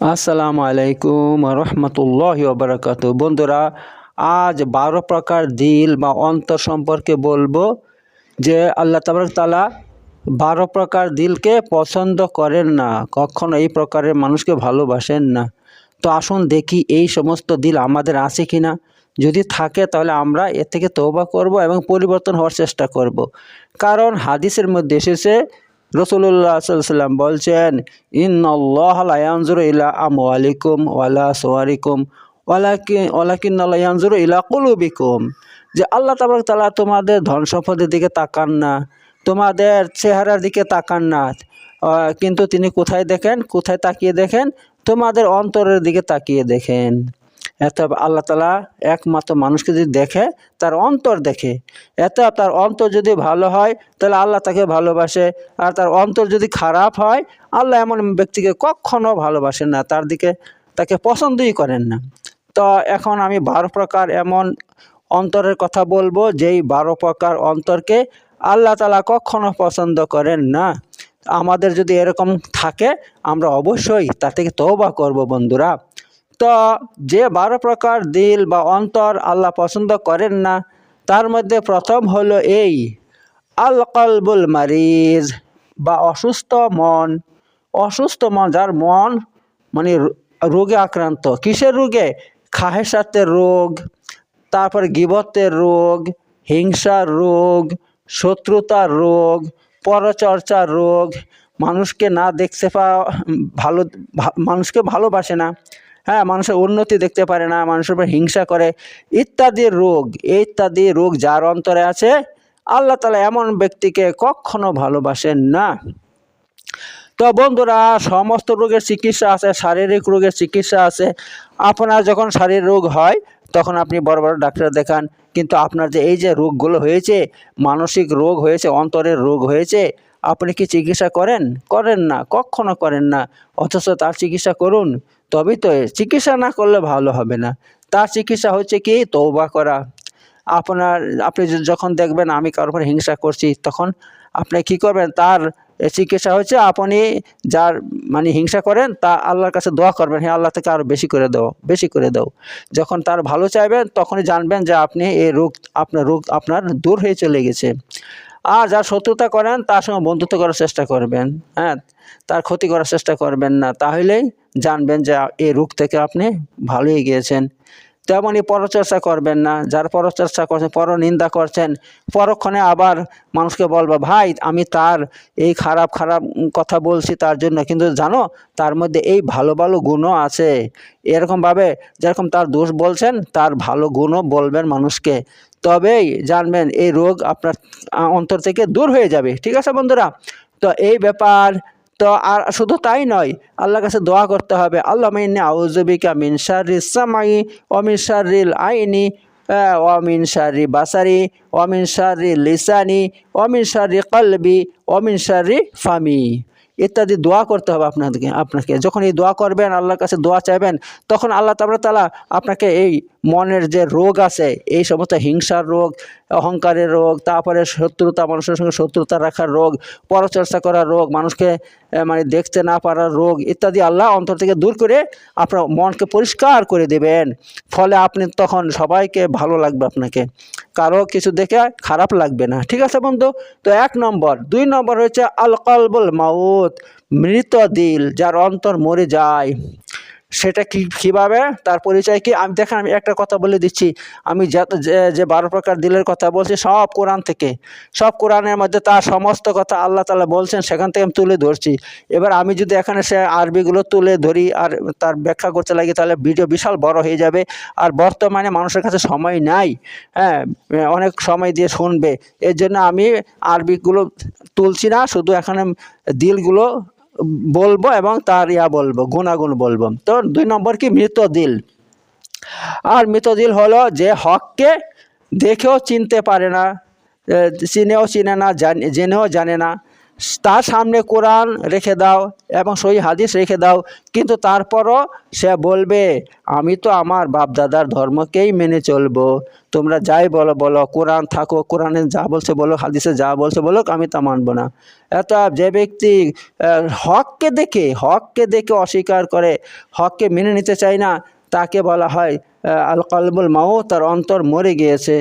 আসসালামু আলাইকুম রহমতুল্লাহ বারাকাতু বন্ধুরা, আজ বারো প্রকার দিল বা অন্তর সম্পর্কে বলব যে আল্লাহ তাবারক তালা বারো প্রকার দিলকে পছন্দ করেন না, কখনো এই প্রকারের মানুষকে ভালোবাসেন না। তো আসুন দেখি এই সমস্ত দিল আমাদের আছে কি না যদি থাকে তাহলে আমরা এর থেকে তৌবা করব এবং পরিবর্তন হওয়ার চেষ্টা করব। কারণ হাদিসের মধ্যে এসেছে রসুল্লাহ সাল্লাম বলছেন ইন্নআল্লাহর ইলা আমওয়ালিকুম ওয়ালা সোয়ারিকুম ওয়ালাকিন ইলা কুলুবিকুম। যে আল্লাহ তাবারক তালা তোমাদের ধন সম্পদের দিকে তাকান না, তোমাদের চেহারার দিকে তাকান না। কিন্তু তিনি কোথায় দেখেন? কোথায় তাকিয়ে দেখেন? তোমাদের অন্তরের দিকে তাকিয়ে দেখেন। এত আল্লাহ তালা একমাত্র মানুষকে যদি দেখে, তার অন্তর দেখে। এত তার অন্তর যদি ভালো হয়, তাহলে আল্লাহ তাকে ভালোবাসে। আর তার অন্তর যদি খারাপ হয়, আল্লাহ এমন ব্যক্তিকে কখনো ভালোবাসেন না, তার দিকে তাকে পছন্দই করেন না। তো এখন আমি বারো প্রকার এমন অন্তরের কথা বলব, যেই বারো প্রকার অন্তরকে আল্লাহ তালা কখনো পছন্দ করেন না। আমাদের যদি এরকম থাকে, আমরা অবশ্যই তা থেকে তৌবা করব, বন্ধুরা। তো যে বারো প্রকার দিল বা অন্তর আল্লাহ পছন্দ করেন না, তার মধ্যে প্রথম হলো এই আল কলবুল মারিজ বা অসুস্থ মন। অসুস্থ মন, যার মন মানে রোগে আক্রান্ত। কিসের রোগে? খাহেসাতের রোগ, তারপর গিবতের রোগ, হিংসার রোগ, শত্রুতার রোগ, পরচর্চার রোগ। মানুষকে না দেখতে পাওয়া ভালো মানুষকে ভালোবাসে না। হ্যাঁ মানুষের উন্নতি দেখতে পারে না, মানুষের উপর হিংসা করে। ইত্যাদি রোগ ইত্যাদি রোগ যার অন্তরে আছে, আল্লাহ তালা এমন ব্যক্তিকে কখনো ভালোবাসেন না। তো বন্ধুরা, সমস্ত রোগের চিকিৎসা আছে, শারীরিক রোগের চিকিৎসা আছে। আপনার যখন শারীরিক রোগ হয়, তখন আপনি বড় বড় ডাক্তার দেখান। কিন্তু আপনার যে এই যে রোগগুলো হয়েছে, মানসিক রোগ হয়েছে, অন্তরের রোগ হয়েছে, আপনি কি চিকিৎসা করেন? করেন না, কখনো করেন না। অথচ তার চিকিৎসা করুন। তবেই তো চিকিৎসা না করলে ভালো হবে না। তার চিকিৎসা হচ্ছে কি? তৌবা করা। আপনার, আপনি যখন দেখবেন আমি কারোর হিংসা করছি, তখন আপনি কি করবেন? তার চিকিৎসা হচ্ছে আপনি যার মানে হিংসা করেন, তা আল্লাহর কাছে দোয়া করবেন হ্যাঁ আল্লাহ থেকে আরও বেশি করে দাও, বেশি করে দাও। যখন তার ভালো চাইবেন, তখনই জানবেন যে আপনি এই রোগ, আপনার রোগ, আপনার দূর হয়ে চলে গেছে। আর যার শত্রুতা করেন, তার সঙ্গে বন্ধুত্ব করার চেষ্টা করবেন। হ্যাঁ তার ক্ষতি করার চেষ্টা করবেন না। তাহলেই জানবেন যে এই রোগ থেকে আপনি ভালোই গিয়েছেন তেমনই পরচর্চা করবেন না। যার পরচর্চা করছেন পরনিন্দা করছেন, পরক্ষণে আবার মানুষকে বলব, ভাই, আমি তার এই খারাপ খারাপ কথা বলছি তার জন্য। কিন্তু জানো, তার মধ্যে এই ভালো ভালো গুণও আছে। এরকমভাবে যেরকম তার দোষ বলছেন, তার ভালো গুণও বলবেন মানুষকে। তবেই জানবেন এই রোগ আপনার অন্তর থেকে দূর হয়ে যাবে। ঠিক আছে বন্ধুরা? তো এই ব্যাপার তো আর শুধু তাই নয় আল্লাহর কাছে দোয়া করতে হবে। আল্লাহ মিন্নি আউজুবিকা মিন শাররি সামাই ও মিন শাররিল আইনি আহ, ও বাসারি ও মিন লিসানি ও মিন শাররি কলবি ও মিন ফামি। ইত্যাদি দোয়া করতে হবে আপনাদেরকে আপনাকে। যখন এই দোয়া করবেন আল্লাহর কাছে দোয়া চাইবেন তখন আল্লাহ তাবরা তালা আপনাকে এই মনের যে রোগ আছে এই সমস্ত হিংসার রোগ অহংকারের রোগ তারপরে শত্রুতা মানুষের সঙ্গে শত্রুতা রাখার রোগ পরচর্চা করার রোগ মানুষকে মানে দেখতে না পারার রোগ ইত্যাদি আল্লাহ অন্তর থেকে দূর করে আপনার মনকে পরিষ্কার করে দেবেন। ফলে আপনি তখন সবাইকে ভালো লাগবে আপনাকে। কারও কিছু দেখে খারাপ লাগবে না। ঠিক আছে বন্ধু? তো এক নম্বর। দুই নম্বর হচ্ছে আল কলবুল মাউত মৃত দিল যার অন্তর মরে যায়। সেটা কি, কীভাবে, তার পরিচয় কি? আমি, দেখেন, আমি একটা কথা বলে দিচ্ছি। আমি যে বারো প্রকার দিলের কথা বলছি, সব কোরআন থেকে। সব কোরআনের মধ্যে তার সমস্ত কথা আল্লাহ তালা বলছেন, সেখান থেকে আমি তুলে ধরছি। এবার আমি যদি এখানে সে আরবিগুলো তুলে ধরি আর তার ব্যাখ্যা করতে লাগি, তাহলে ভিডিও বিশাল বড় হয়ে যাবে। আর বর্তমানে মানুষের কাছে সময় নাই হ্যাঁ অনেক সময় দিয়ে শুনবে। এর জন্য আমি আরবিগুলো তুলছি না, শুধু এখানে দিলগুলো বলব এবং তার ইয়া বলব, গুণাগুণ বলব। তো দুই নম্বর কি? মৃত দিল আর মৃত দিল হলো যে হককে দেখেও চিনতে পারে না চিনেও চিনে না, জান- জেনেও জানে না। তার সামনে কোরআন রেখে দাও এবং সই হাদিস রেখে দাও। কিন্তু তারপরও সে বলবে, আমি তো আমার বাপদাদার ধর্মকেই মেনে চলবো। তোমরা যাই বলো বলো, কোরআন থাকো, কোরআনে যা বলছে বলো, হাদিসে যা বলছে বলো, আমি তা মানবো না। এত যে ব্যক্তি হককে দেখে হককে দেখে অস্বীকার করে, হককে মেনে নিতে চায় না, তাকে বলা হয় আল কলবুল মাও তার অন্তর মরে গিয়েছে।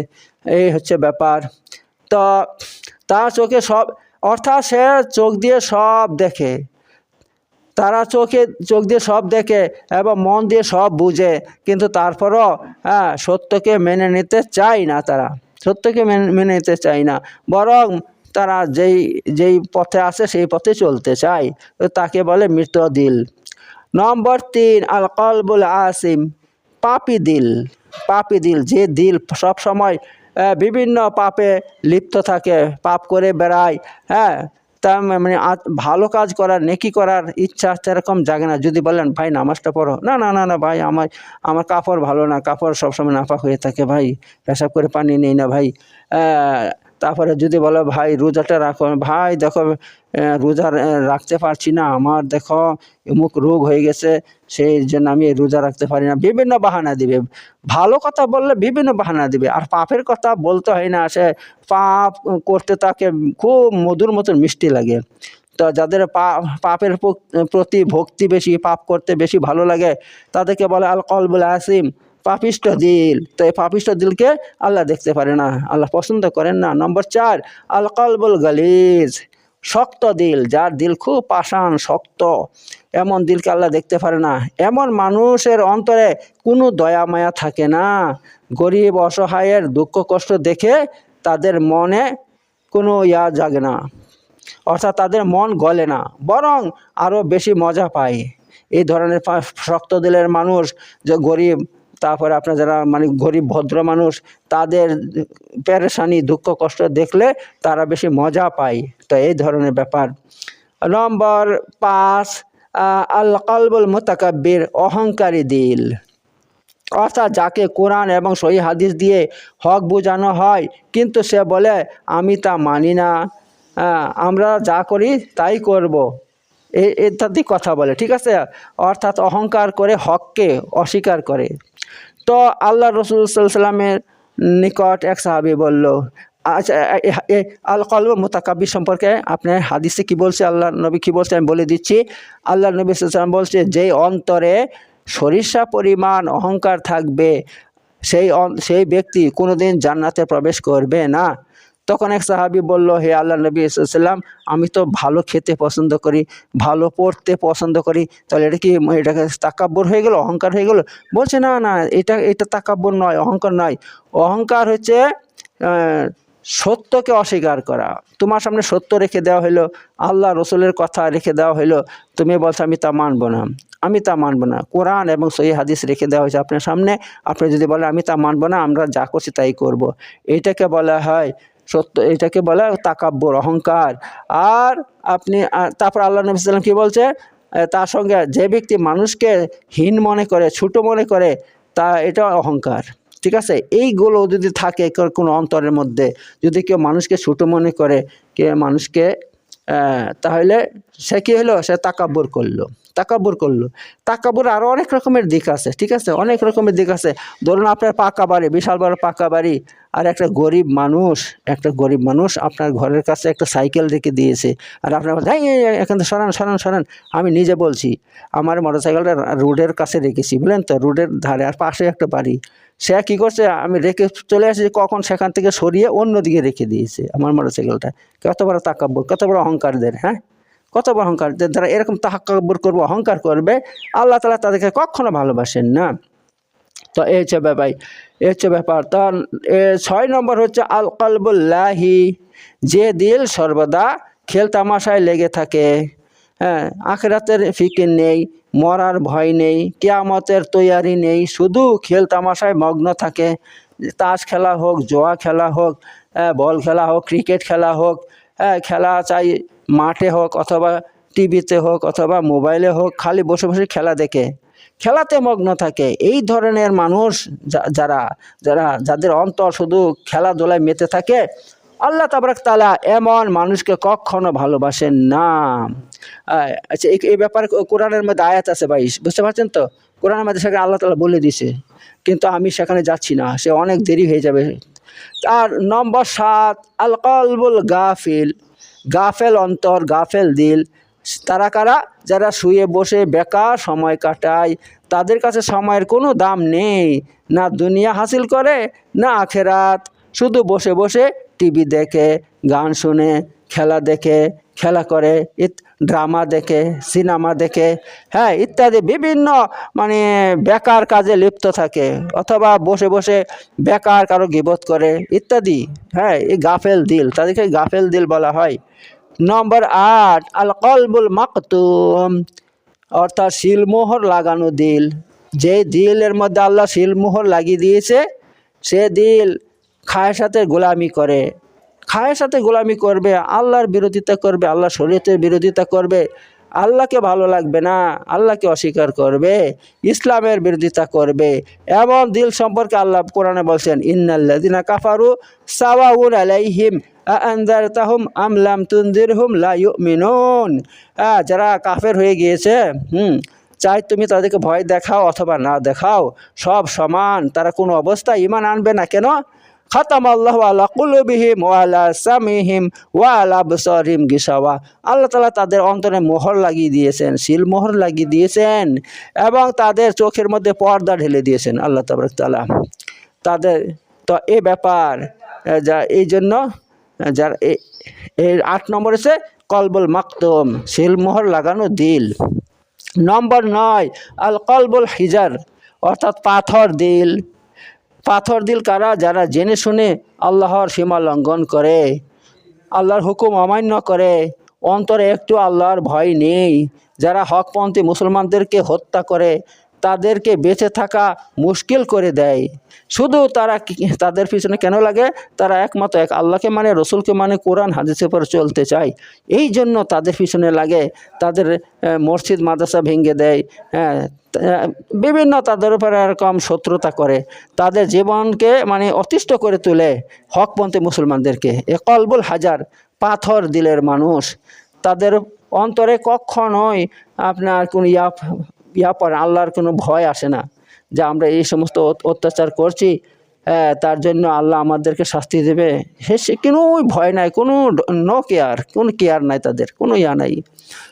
এই হচ্ছে ব্যাপার। তো তার চোখে সব অর্থাৎ সে চোখ দিয়ে সব দেখে। তারা চোখে, চোখ দিয়ে সব দেখে এবং মন দিয়ে সব বুঝে, কিন্তু তারপরও হ্যাঁ সত্যকে মেনে নিতে চায় না তারা। সত্যকে মেনে নিতে চায় না। বরং তারা যেই যেই পথে আছে সেই পথে চলতে চায়। তাকে বলে মৃত দিল নম্বর তিন আল কলবুল আসিম, পাপি দিল। পাপি দিল, যে দিল সব সময় বিভিন্ন পাপে লিপ্ত থাকে, পাপ করে বেড়ায় হ্যাঁ? তা মানে ভালো কাজ করার, নেকি করার ইচ্ছা সেরকম জাগে না। যদি বলেন, ভাই, নামাজটা পড়ো। না না না না, ভাই, আমার আমার কাপড় ভালো না, কাপড় সবসময় নাফাক হয়ে থাকে, ভাই। পেশাব করে পানি নেই না, ভাই। তারপরে যদি বলো, ভাই, রোজাটা রাখো। ভাই, দেখো রোজা রাখতে পারছি না। আমার, দেখো, অমুক রোগ হয়ে গেছে, সেই জন্য আমি রোজা রাখতে পারি না। বিভিন্ন বাহানা দিবে। ভালো কথা বললে বিভিন্ন বাহানা দিবে। আর পাপের কথা বলতে হয় না, সে পাপ করতে তাকে খুব মধুর মতন মিষ্টি লাগে। তো যাদের পাপের প্রতি ভক্তি বেশি, পাপ করতে বেশি ভালো লাগে, তাদেরকে বলে আল কলবুল আসিম পাপিষ্ট দিল। তো এই পাপিষ্ট দিলকে আল্লাহ দেখতে পারে না। আল্লাহ পছন্দ করেন না। নম্বর চার, আল কলবুল গালিজ। শক্ত দিল, যার দিল খুব পাষাণ, শক্ত। এমন দিলকে আল্লাহ দেখতে পারে না। এমন মানুষের অন্তরে কোনো দয়া মায়া থাকে না। গরিব, অসহায়ের দুঃখ, কষ্ট দেখে তাদের মনে কোনো ইয়া জাগে না। অর্থাৎ তাদের মন গলে না। বরং আরও বেশি মজা পায়। এই ধরনের শক্ত দিলের মানুষ যে গরিব তারপরে আপনার যারা মানে গরিব, ভদ্র মানুষ, তাদের পেরেশানি, দুঃখ, কষ্ট দেখলে তারা বেশি মজা পায়। তো এই ধরনের ব্যাপার। নম্বর পাঁচ আল কলবুল মোতাকাব্বির অহংকারী দিল। অর্থাৎ যাকে কোরআন এবং সহি হাদিস দিয়ে হক বোঝানো হয়, কিন্তু সে বলে, আমি তা মানি না। আমরা যা করি তাই করব। ইত্যাদি কথা বলে, ঠিক আছে? অর্থাৎ অহংকার করে হককে অস্বীকার করে। তো আল্লাহ রসুল সাল্লামের নিকট এক সাহাবি বলল আচ্ছা আল কলব মোতাকাব্বির সম্পর্কে আপনার হাদিসে কি বলছে? আল্লাহ নবী কি বলছে? আমি বলে দিচ্ছি আল্লাহ নবী সাল্লাম বলছে, যেই অন্তরে সরিষা পরিমাণ অহংকার থাকবে, সেই সেই ব্যক্তি কোনোদিন জান্নাতে প্রবেশ করবে না। তখন এক সাহাবি বলল, হে আল্লাহ নবী সাল্লাম আমি তো ভালো খেতে পছন্দ করি, ভালো পড়তে পছন্দ করি। তাহলে এটা কি এটাকে তাকাব্বর হয়ে গেল, অহংকার হয়ে গেল? বলছে, না না, এটা এটা তাকাব্বর নয়, অহংকার নয়। অহংকার হচ্ছে সত্যকে অস্বীকার করা। তোমার সামনে সত্য রেখে দেওয়া হলো আল্লাহ রসুলের কথা রেখে দেওয়া হলো তুমি বলছো, আমি তা মানবো না, আমি তা মানবো না। কোরআন এবং সহি হাদিস রেখে দেওয়া হয়েছে আপনার সামনে। আপনি যদি বলেন, আমি তা মানবো না, আমরা যা করছি তাই করব। এটাকে বলা হয় সত্য, এটাকে বলে তাকাব্বর, অহংকার। আর আপনি তারপর আল্লাহ নবী সাল্লাম কি বলছে? তার সঙ্গে যে ব্যক্তি মানুষকে হীন মনে করে, ছোট মনে করে, তা এটা অহংকার। ঠিক আছে? এইগুলো যদি থাকে কোনো অন্তরের মধ্যে, যদি কেউ মানুষকে ছোট মনে করে, কে মানুষকে তাহলে সে কী হলো? সে তাকাব্বর করল। তাকাব্বর করল। তাকাব্বর আরও অনেক রকমের দিক আছে ঠিক আছে? অনেক রকমের দিক আছে। ধরুন আপনার পাকা বাড়ি বিশাল বড় পাকা বাড়ি আর একটা গরিব মানুষ একটা গরিব মানুষ আপনার ঘরের কাছে একটা সাইকেল রেখে দিয়েছে আর আপনার বলছেন, "এই, এই, এই, এখান থেকে সরান সরান সরান আমি নিজে বলছি আমার মোটর সাইকেলটা রোডের কাছে রেখেছি বুঝলেন তো? রোডের ধারে আর পাশে একটা বাড়ি। সে কী করছে? আমি রেখে চলে আসছি কখন সেখান থেকে সরিয়ে অন্যদিকে রেখে দিয়েছে আমার মোটর সাইকেলটা কত বড় তাকাব্য কত বড় অহংকারদের হ্যাঁ? কত বড় অহংকার যে যারা এরকম তাকাব্বর করব, অহংকার করবে, আল্লাহ তালা তাদেরকে কখনো ভালোবাসেন না। তো এই হচ্ছে ব্যাপার, এই হচ্ছে ব্যাপার। তার ছয় নম্বর হচ্ছে আল কলবুল্লাহি যে দিল সর্বদা খেল তামাশায় লেগে থাকে। হ্যাঁ আখরাতের ফিকির নেই, মরার ভয় নেই, কেয়ামতের তৈয়ারি নেই, শুধু খেল তামাশায় মগ্ন থাকে। তাস খেলা হোক, জোয়া খেলা হোক বল খেলা হোক, ক্রিকেট খেলা হোক খেলা চাই, মাঠে হোক অথবা টিভিতে হোক অথবা মোবাইলে হোক, খালি বসে বসে খেলা দেখে। খেলাতে মগ্ন থাকে। এই ধরনের মানুষ যারা যারা, যাদের অন্তর শুধু খেলাধুলায় মেতে থাকে, আল্লাহ তাবরাক তালা এমন মানুষকে কখনো ভালোবাসেন না। আচ্ছা এই ব্যাপারে কোরআনের মধ্যে আয়াত আছে ভাই, বুঝতে পারছেন তো? কোরআনের মধ্যে সেখানে আল্লাহ তালা বলে দিছে কিন্তু আমি সেখানে যাচ্ছি না, সে অনেক দেরি হয়ে যাবে। আর নম্বর সাত আল কলবুল গাফিল। গাফেল অন্তর, গাফেল দিল। তারা কারা? যারা শুয়ে বসে বেকার সময় কাটায়। তাদের কাছে সময়ের কোনো দাম নেই। না দুনিয়া হাসিল করে, না আখেরাত। শুধু বসে বসে টিভি দেখে, গান শুনে, খেলা দেখে, খেলা করে। ড্রামা দেখে, সিনেমা দেখে হ্যাঁ ইত্যাদি বিভিন্ন মানে বেকার কাজে লিপ্ত থাকে অথবা বসে বসে বেকার কারও গিবত করে, ইত্যাদি। হ্যাঁ এই গাফেল দিল, তাদেরকে গাফেল দিল বলা হয়। নম্বর আট, আল কলবুল মাকতুম, অর্থাৎ শিলমোহর লাগানো দিল। যে দিলের মধ্যে আল্লাহ শিলমোহর লাগিয়ে দিয়েছে, সে দিল খায়ের সাথে গোলামি করে। খায়ের সাথে গোলামি করবে, আল্লাহর বিরোধিতা করবে, আল্লাহ শরীয়তের বিরোধিতা করবে, আল্লাহকে ভালো লাগবে না, আল্লাহকে অস্বীকার করবে, ইসলামের বিরোধিতা করবে। এমন দিল সম্পর্কে আল্লাহ কোরআনে বলছেন, ইন্নাল্লাযিনা কাফারু সাওয়াউন আলাইহিম আনজারতাহুম আম লাম তুনজিরহুম লা ইউমিনুন। হ্যাঁ যারা কাফের হয়ে গিয়েছে, হুম, চাই তুমি তাদেরকে ভয় দেখাও অথবা না দেখাও, সব সমান, তারা কোনো অবস্থায় ইমান আনবে না। কেন? খাতাম আল্লাহ আলা কুলুবিহিম ওয়ালা সামিহিম ওয়ালা বসরিম গিসাওয়া আল্লাহ তালা তাদের অন্তরে মোহর লাগিয়ে দিয়েছেন, শিল মোহর লাগিয়ে দিয়েছেন এবং তাদের চোখের মধ্যে পর্দা ঢেলে দিয়েছেন আল্লাহ তাবরক তালা তাদের তো এ ব্যাপার যা, এই জন্য যার এর আট নম্বর এসে কলবুল মাকতুম, শিল মোহর লাগানো দিল। নম্বর নয়, আল কলবুল হিজার, অর্থাৎ পাথর দিল। পাথর দিল কারা? যারা জেনে শুনে আল্লাহর সীমা লঙ্ঘন করে, আল্লাহর হুকুম অমান্য করে, অন্তরে একটু আল্লাহর ভয় নেই। যারা হকপন্থী মুসলমানদেরকে হত্যা করে, তাদেরকে বেঁচে থাকা মুশকিল করে দেয়। শুধু তারা তাদের পিছনে কেন লাগে? তারা একমাত্র এক আল্লাহকে মানে রসুলকে মানে কোরআন হাদিসের পর চলতে চায়। এই জন্য তাদের পিছনে লাগে, তাদের মসজিদ, মাদ্রাসা ভেঙে দেয় হ্যাঁ বিভিন্ন তাদের উপরে এরকম শত্রুতা করে। তাদের জীবনকে মানে অতিষ্ঠ করে তোলে হকপন্থী মুসলমানদেরকে। এ কলবুল হাজার, পাথর দিলের মানুষ। তাদের অন্তরে কখনোই আপনার কোনো ইয়া ইয়া পড়ে আল্লাহর কোনো ভয় আসে না। যে আমরা এই সমস্ত অত- অত্যাচার করছি হ্যাঁ, তার জন্য আল্লাহ আমাদেরকে শাস্তি দেবে। সে সে কোনো ভয় নাই কোনো নো কেয়ার কোনো কেয়ার নাই তাদের কোনো ইয়া নাই।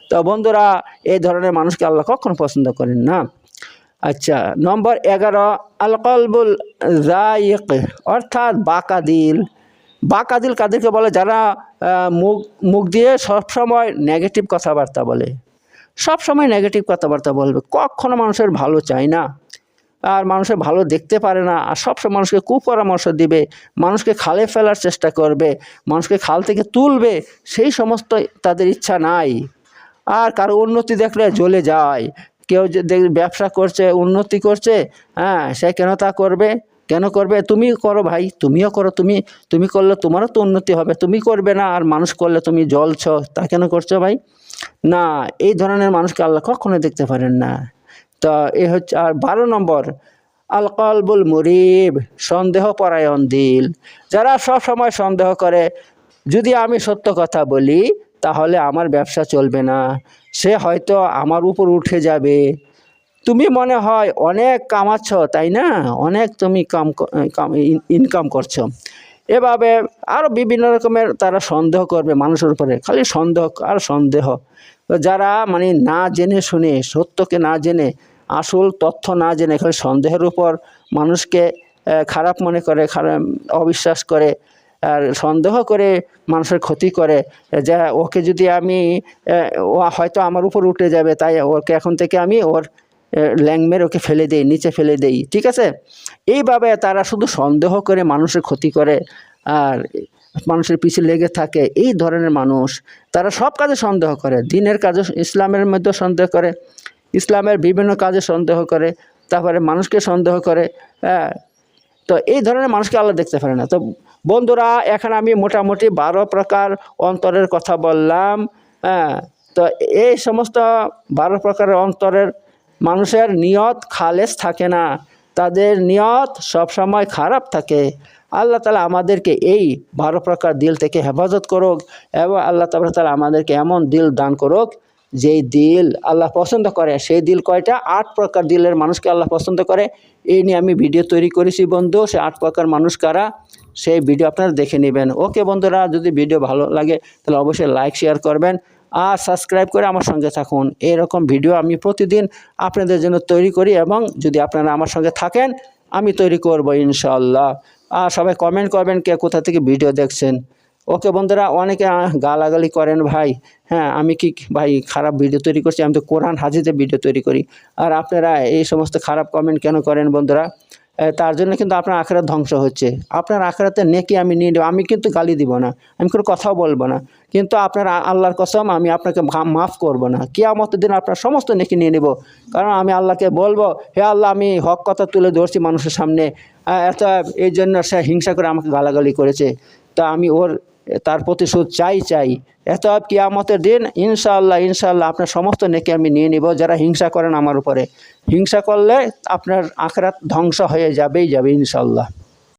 তো বন্ধুরা এই ধরনের মানুষকে আল্লাহ কখনো পছন্দ করেন না। আচ্ছা নম্বর এগারো আল কলবুল জাইক অর্থাৎ বাঁকা দিল বাঁকা দিল কাদেরকে বলে? যারা মুখ মুখ দিয়ে সবসময় নেগেটিভ কথাবার্তা বলে। সব সময় নেগেটিভ কথাবার্তা বলবে। কখনো মানুষের ভালো চায় না। আর মানুষের ভালো দেখতে পারে না। আর সবসময় মানুষকে কুপরামর্শ দিবে, মানুষকে খালে ফেলার চেষ্টা করবে, মানুষকে খাল থেকে তুলবে, সেই সমস্ত তাদের ইচ্ছা নাই। আর কারও উন্নতি দেখলে জ্বলে যায়। কেউ যে ব্যবসা করছে, উন্নতি করছে হ্যাঁ সে কেন তা করবে? কেন করবে? তুমি করো ভাই, তুমিও করো, তুমি তুমি করলে তোমারও তো উন্নতি হবে, তুমি করবে না। আর মানুষ করলে তুমি জ্বলছ, তা কেন করছ ভাই? না, এই ধরনের মানুষকে আল্লাহ কখনো দেখতে পারেন না। তো এ হচ্ছে, আর বারো নম্বর আল কলবুল মুরিব, সন্দেহ পরায়ণ দিল। যারা সব সময় সন্দেহ করে, যদি আমি সত্য কথা বলি, তাহলে আমার ব্যবসা চলবে না। সে হয়তো আমার উপর উঠে যাবে। তুমি মনে হয় অনেক কামাচ্ছ, তাই না? অনেক তুমি কাম কাম ইনকাম করছ। এভাবে আরও বিভিন্ন রকমের তারা সন্দেহ করবে মানুষের উপরে, খালি সন্দেহ আর সন্দেহ। যারা মানে না জেনে শুনে, সত্যকে না জেনে, আসল তথ্য না জেনে, খালি সন্দেহের উপর মানুষকে খারাপ মনে করে, খারাপ অবিশ্বাস করে, আর সন্দেহ করে মানুষের ক্ষতি করে যে ওকে যদি আমি ও হয়তো আমার উপর উঠে যাবে, তাই ওকে এখন থেকে আমি ওর ল্যাংমের ওকে ফেলে দেই, নিচে ফেলে দেই, ঠিক আছে? এইভাবে তারা শুধু সন্দেহ করে মানুষের ক্ষতি করে, আর মানুষের পিছু লেগে থাকে, এই ধরনের মানুষ। তারা সব কাজে সন্দেহ করে, দিনের কাজে ইসলামের মধ্যে সন্দেহ করে, ইসলামের বিভিন্ন কাজে সন্দেহ করে, তারপরে মানুষকে সন্দেহ করে হ্যাঁ? তো এই ধরনের মানুষকে আল্লাহ দেখতে পারে না। তো বন্ধুরা, এখন আমি মোটামুটি বারো প্রকার অন্তরের কথা বললাম হ্যাঁ? তো এই সমস্ত বারো প্রকারের অন্তরের মানুষের নিয়ত খালেস থাকে না। তাদের নিয়ত সবসময় খারাপ থাকে। আল্লাহ তালা আমাদেরকে এই বারো প্রকার দিল থেকে হেফাজত করুক এবং আল্লাহ তালা তালা আমাদেরকে এমন দিল দান করুক যেই দিল আল্লাহ পছন্দ করে। সেই দিল কয়টা? আট প্রকার দিলের মানুষকে আল্লাহ পছন্দ করে। এই নিয়ে আমি ভিডিও তৈরি করেছি বন্ধু, সে আট প্রকার মানুষ কারা? সেই ভিডিও আপনারা দেখে নেবেন। ওকে বন্ধুরা, যদি ভিডিও ভালো লাগে তাহলে অবশ্যই লাইক, শেয়ার করবেন। আর সাবস্ক্রাইব করে আমার সঙ্গে থাকুন। এরকম ভিডিও আমি প্রতিদিন আপনাদের জন্য তৈরি করি এবং যদি আপনারা আমার সঙ্গে থাকেন, আমি তৈরি করব ইনশাল্লাহ আর সবাই কমেন্ট করবেন কে কোথা থেকে ভিডিও দেখছেন। ওকে বন্ধুরা, অনেকে গালাগালি করেন ভাই। হ্যাঁ আমি কি ভাই খারাপ ভিডিও তৈরি করছি? আমি তো কোরআন হাজিতে ভিডিও তৈরি করি। আর আপনারা এই সমস্ত খারাপ কমেন্ট কেন করেন বন্ধুরা? তার জন্য কিন্তু আপনার আখেরাত ধ্বংস হচ্ছে। আপনার আখড়াতে নেকি আমি নিয়ে নেব, আমি কিন্তু গালি দিব না, আমি কোনো কথাও বলব না। কিন্তু আপনার আল্লাহর কসম, আমি আপনাকে মাফ করব না। কিয়ামতের দিন আপনার সমস্ত নেকি নিয়ে নেব। কারণ আমি আল্লাহকে বলব, হে আল্লাহ, আমি হক কথা তুলে ধরছি মানুষের সামনে। এত এই জন্য সে হিংসা করে আমাকে গালাগালি করেছে। তা আমি ওর তার প্রতিশোধ চাই চাই। এত কিয়ামতের দিন ইনশাআল্লাহ ইনশাআল্লাহ আপনার সমস্ত নেকি আমি নিয়ে নিব, যারা হিংসা করেন আমার উপরে। হিংসা করলে আপনার আখরাত ধ্বংস হয়ে যাবেই যাবে ইনশাআল্লাহ।